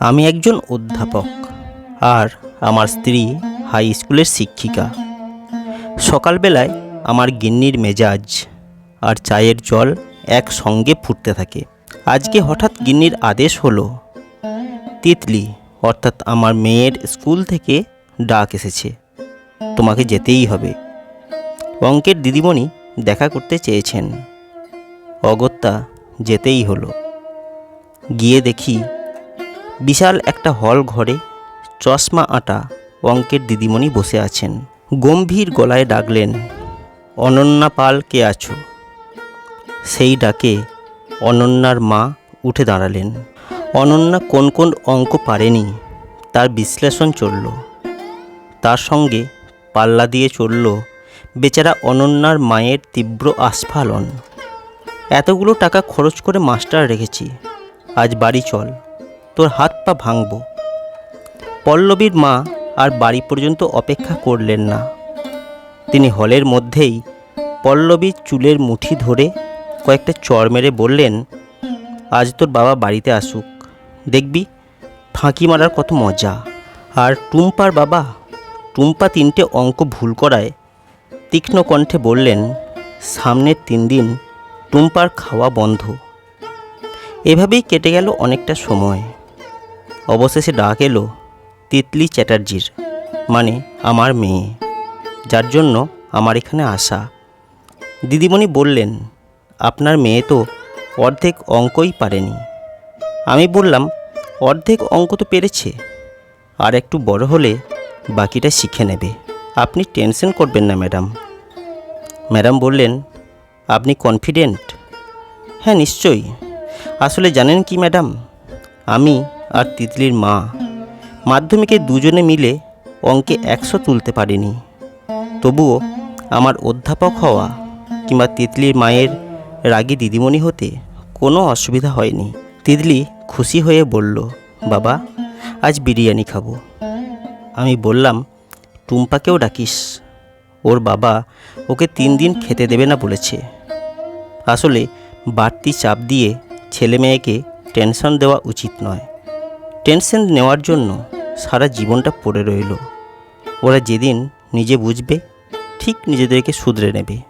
আমি একজন অধ্যাপক আর আমার স্ত্রী হাই স্কুলের শিক্ষিকা। সকালবেলায় আমার গিন্নির মেজাজ আর চায়ের জল একসঙ্গে ফুটতে থাকে। আজকে হঠাৎ গিন্নির আদেশ হলো, তিতলি, অর্থাৎ আমার মেয়ের স্কুল থেকে ডাক এসেছে। তোমাকে যেতেই হবে। অঙ্কের দিদিমণি দেখা করতে চেয়েছেন। অগত্যা যেতেই হলো। গিয়ে দেখি বিশাল একটা হল ঘরে চশমা আটা অঙ্কের দিদিমণি বসে আছেন। গম্ভীর গলায় ডাকলেন, অনন্যা পাল, কে আছো? সেই ডাকে অনন্যার মা উঠে দাঁড়ালেন। অনন্যা কোন কোন অঙ্ক পারেনি, তার বিশ্লেষণ চলল। তার সঙ্গে পাল্লা দিয়ে চলল, বেচারা অনন্যার মায়ের তীব্র আস্ফালন। এতগুলো টাকা খরচ করে মাস্টার রেখেছি, আজ বাড়ি চল। তোর হাত পা ভাঙব। পল্লবীর মা আর বাড়ি পর্যন্ত অপেক্ষা করলেন না। তিনি হলের মধ্যেই পল্লবীর চুলের মুঠি ধরে কয়েকটা চর মেরে বললেন, আজ তোর বাবা বাড়িতে আসুক। দেখবি, ফাঁকি মারার কত মজা। আর টুম্পার বাবা? টুম্পা তিনটে অঙ্ক ভুল করায় তীক্ষ্ণ কণ্ঠে বললেন, সামনের তিন দিন টুম্পার খাওয়া বন্ধ। এভাবেই কেটে গেল অনেকটা সময়। অবশেষে ডাক এলো তিতলি চ্যাটার্জির মানে আমার মেয়ে, যার জন্য আমার এখানে আসা। দিদিমণি বললেন, আপনার মেয়ে তো অর্ধেক অঙ্কই পারেনি। আমি বললাম, অর্ধেক অঙ্ক তো পেরেছে, আর একটু বড় হলে বাকিটা শিখে নেবে। আপনি টেনশন করবেন না, ম্যাডাম। ম্যাডাম বললেন, আপনি কনফিডেন্ট? হ্যাঁ নিশ্চয়ই। আসলে জানেন কি, ম্যাডাম? আমি আর তিতলির মা। মাধ্যমিকে দুজনে মিলে অঙ্কে একশো তুলতে পারিনি। তবুও আমার অধ্যাপক হওয়া কিংবা তিতলির মায়ের রাগী দিদিমণি হতে কোনো অসুবিধা হয়নি। তিতলি খুশি হয়ে বলল, বাবা, আজ বিরিয়ানি খাব। আমি বললাম, টুম্পাকেও ডাকিস। ওর বাবা ওকে তিন দিন খেতে দেবে না বলেছে। আসলে বাড়তি চাপ দিয়ে ছেলে মেয়েকে টেনশন দেওয়া উচিত নয়। টেনশন নেওয়ার জন্য সারা জীবনটা পড়ে রইল। ওরা যেদিন নিজে বুঝবে, ঠিক নিজেদেরকে শুধরে নেবে।